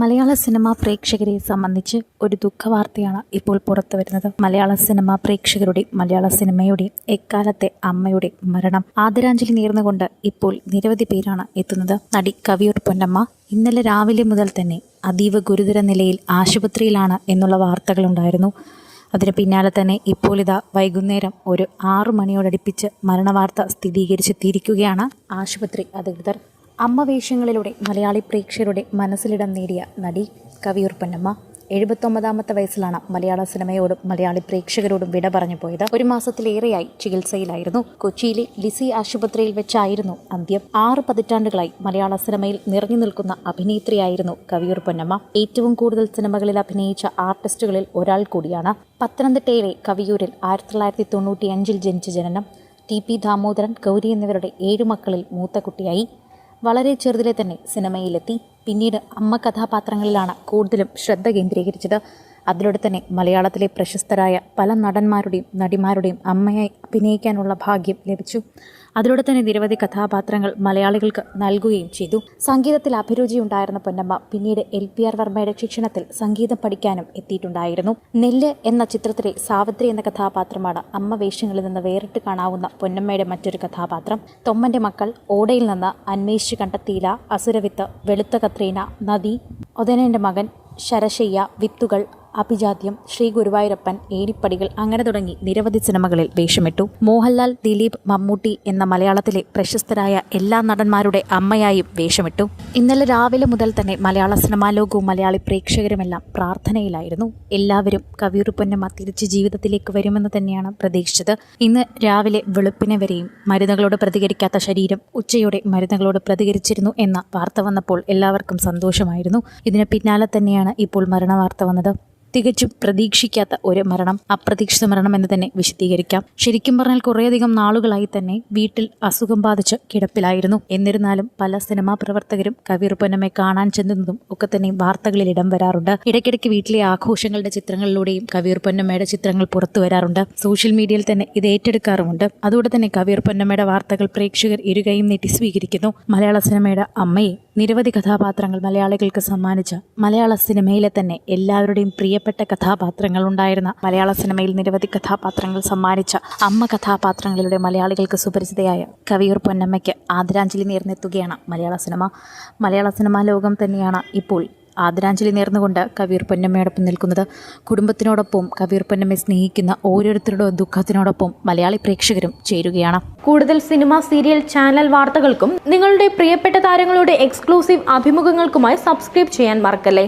മലയാള cinema പ്രേക്ഷകരെ സംബന്ധിച്ച് ഒരു ദുഃഖവാർത്തയാണ് ഇപ്പോൾ പുറത്തു വരുന്നത്. മലയാള സിനിമാ പ്രേക്ഷകരുടെ മലയാള സിനിമയുടെ എക്കാലത്തെ അമ്മയുടെ മരണം ആദരാഞ്ജലി നേർന്നുകൊണ്ട് ഇപ്പോൾ നിരവധി പേരാണ് എത്തുന്നത്. നടി കവിയൂർ പൊന്നമ്മ ഇന്നലെ രാവിലെ മുതൽ തന്നെ അതീവ ഗുരുതര നിലയിൽ ആശുപത്രിയിലാണ് എന്നുള്ള വാർത്തകളുണ്ടായിരുന്നു അതിന് പിന്നാലെ തന്നെ ഇപ്പോൾ ഇതാ വൈകുന്നേരം ഒരു ആറു മണിയോടടുപ്പിച്ച് മരണവാർത്ത സ്ഥിരീകരിച്ചെത്തിയിരിക്കുകയാണ് ആശുപത്രി അധികൃതർ. അമ്മ വേഷങ്ങളിലൂടെ മലയാളി പ്രേക്ഷകരുടെ മനസ്സിലിടം നേടിയ നടി കവിയൂർ പൊന്നമ്മ എഴുപത്തൊമ്പതാമത്തെ വയസ്സിലാണ് മലയാള സിനിമയോടും മലയാളി പ്രേക്ഷകരോടും വിട പറഞ്ഞു പോയത്. ഒരു മാസത്തിലേറെയായി ചികിത്സയിലായിരുന്നു. കൊച്ചിയിലെ ലിസി ആശുപത്രിയിൽ വെച്ചായിരുന്നു അന്ത്യം. ആറ് പതിറ്റാണ്ടുകളായി മലയാള സിനിമയിൽ നിറഞ്ഞു നിൽക്കുന്ന അഭിനേത്രിയായിരുന്നു കവിയൂർ പൊന്നമ്മ. ഏറ്റവും കൂടുതൽ സിനിമകളിൽ അഭിനയിച്ച ആർട്ടിസ്റ്റുകളിൽ ഒരാൾ കൂടിയാണ്. പത്തനംതിട്ടയിലെ കവിയൂരിൽ ആയിരത്തി തൊള്ളായിരത്തി തൊണ്ണൂറ്റി അഞ്ചിൽ ജനിച്ച ജനനം ടി പി ദാമോദരൻ ഗൗരി എന്നിവരുടെ ഏഴു മക്കളിൽ മൂത്ത കുട്ടിയായി. വളരെ ചെറുതിലെ തന്നെ സിനിമയിലെത്തി. പിന്നീട് അമ്മ കഥാപാത്രങ്ങളിലാണ് കൂടുതലും ശ്രദ്ധ കേന്ദ്രീകരിച്ചത്. അതിലൂടെ തന്നെ മലയാളത്തിലെ പ്രശസ്തരായ പല നടന്മാരുടെയും നടിമാരുടെയും അമ്മയായി അഭിനയിക്കാനുള്ള ഭാഗ്യം ലഭിച്ചു. അതിലൂടെ തന്നെ നിരവധി കഥാപാത്രങ്ങൾ മലയാളികൾക്ക് നൽകുകയും ചെയ്തു. സംഗീതത്തിൽ അഭിരുചി ഉണ്ടായിരുന്ന പൊന്നമ്മ പിന്നീട് എൽ പി ആർ വർമ്മയുടെ ശിക്ഷണത്തിൽ സംഗീതം പഠിക്കാനും എത്തിയിട്ടുണ്ടായിരുന്നു. നെല്ല് എന്ന ചിത്രത്തിലെ സാവിത്രി എന്ന കഥാപാത്രമാണ് അമ്മ വേഷങ്ങളിൽ നിന്ന് വേറിട്ട് കാണാവുന്ന പൊന്നമ്മയുടെ മറ്റൊരു കഥാപാത്രം. തൊമ്മന്റെ മക്കൾ ഓടയിൽ നിന്ന് അന്വേഷിച്ച് കണ്ടെത്തിയില്ല. അസുരവിത്ത് വെളുത്ത കത്രീന നദി ഒതനന്റെ മകൻ ശരശയ്യ വിത്തുകൾ അഭിജാത്യം ശ്രീ ഗുരുവായൂരപ്പൻ ഏരിപ്പടികൾ അങ്ങനെ തുടങ്ങി നിരവധി സിനിമകളിൽ വേഷമിട്ടു. മോഹൻലാൽ ദിലീപ് മമ്മൂട്ടി എന്ന മലയാളത്തിലെ പ്രശസ്തരായ എല്ലാ നടന്മാരുടെ അമ്മയായും വേഷമിട്ടു. ഇന്നലെ രാവിലെ മുതൽ തന്നെ മലയാള സിനിമാ ലോകവും മലയാളി പ്രേക്ഷകരുമെല്ലാം പ്രാർത്ഥനയിലായിരുന്നു. എല്ലാവരും കവിയൂർ പൊന്നമ്മ ജീവിതത്തിലേക്ക് വരുമെന്ന് തന്നെയാണ് പ്രതീക്ഷിച്ചത്. ഇന്ന് രാവിലെ വെളുപ്പിനെ വരെയും മരുന്നുകളോട് പ്രതികരിക്കാത്ത ശരീരം ഉച്ചയോടെ മരുന്നുകളോട് പ്രതികരിച്ചിരുന്നു എന്ന വാർത്ത വന്നപ്പോൾ എല്ലാവർക്കും സന്തോഷമായിരുന്നു. ഇതിന് പിന്നാലെ തന്നെയാണ് ഇപ്പോൾ മരണവാർത്ത വന്നത്. തികച്ചും പ്രതീക്ഷിക്കാത്ത ഒരു മരണം അപ്രതീക്ഷിത മരണം എന്ന് തന്നെ വിശദീകരിക്കാം. ശരിക്കും പറഞ്ഞാൽ കുറേയധികം നാളുകളായി തന്നെ വീട്ടിൽ അസുഖം ബാധിച്ച് കിടപ്പിലായിരുന്നു. എന്നിരുന്നാലും പല സിനിമാ പ്രവർത്തകരും കവിർ കാണാൻ ചെന്നതും ഒക്കെ തന്നെ വാർത്തകളിൽ ഇടം വരാറുണ്ട്. ഇടയ്ക്കിടയ്ക്ക് വീട്ടിലെ ആഘോഷങ്ങളുടെ ചിത്രങ്ങളിലൂടെയും കവിർ ചിത്രങ്ങൾ പുറത്തു വരാറുണ്ട്. സോഷ്യൽ മീഡിയയിൽ തന്നെ ഇത് ഏറ്റെടുക്കാറുമുണ്ട്. അതുകൊണ്ട് തന്നെ കവിർ വാർത്തകൾ പ്രേക്ഷകർ ഇരുകയും നെറ്റി സ്വീകരിക്കുന്നു. മലയാള സിനിമയുടെ അമ്മയെ നിരവധി കഥാപാത്രങ്ങൾ മലയാളികൾക്ക് സമ്മാനിച്ച മലയാള സിനിമയിലെ തന്നെ എല്ലാവരുടെയും പ്രിയപ്പെട്ട കഥാപാത്രങ്ങൾ ഉണ്ടായിരുന്ന മലയാള സിനിമയിൽ നിരവധി കഥാപാത്രങ്ങൾ സമ്മാനിച്ച അമ്മ കഥാപാത്രങ്ങളിലൂടെ മലയാളികൾക്ക് സുപരിചിതയായ കവിയൂർ പൊന്നമ്മയ്ക്ക് ആദരാഞ്ജലി നേർന്നെത്തുകയാണ് മലയാള സിനിമ. മലയാള സിനിമാ ലോകം തന്നെയാണ് ഇപ്പോൾ ആദരാഞ്ജലി നേർന്നുകൊണ്ട് കവിയൂർ പൊന്നമ്മയോടൊപ്പം നിൽക്കുന്നത്. കുടുംബത്തിനോടൊപ്പം കവിയൂർ പൊന്നമ്മയെ സ്നേഹിക്കുന്ന ഓരോരുത്തരുടെ ദുഃഖത്തിനോടൊപ്പം മലയാളി പ്രേക്ഷകരും ചേരുകയാണ്. കൂടുതൽ സിനിമ സീരിയൽ ചാനൽ വാർത്തകൾക്കും നിങ്ങളുടെ പ്രിയപ്പെട്ട താരങ്ങളുടെ എക്സ്ക്ലൂസീവ് അഭിമുഖങ്ങൾക്കുമായി സബ്സ്ക്രൈബ് ചെയ്യാൻ മറക്കല്ലേ?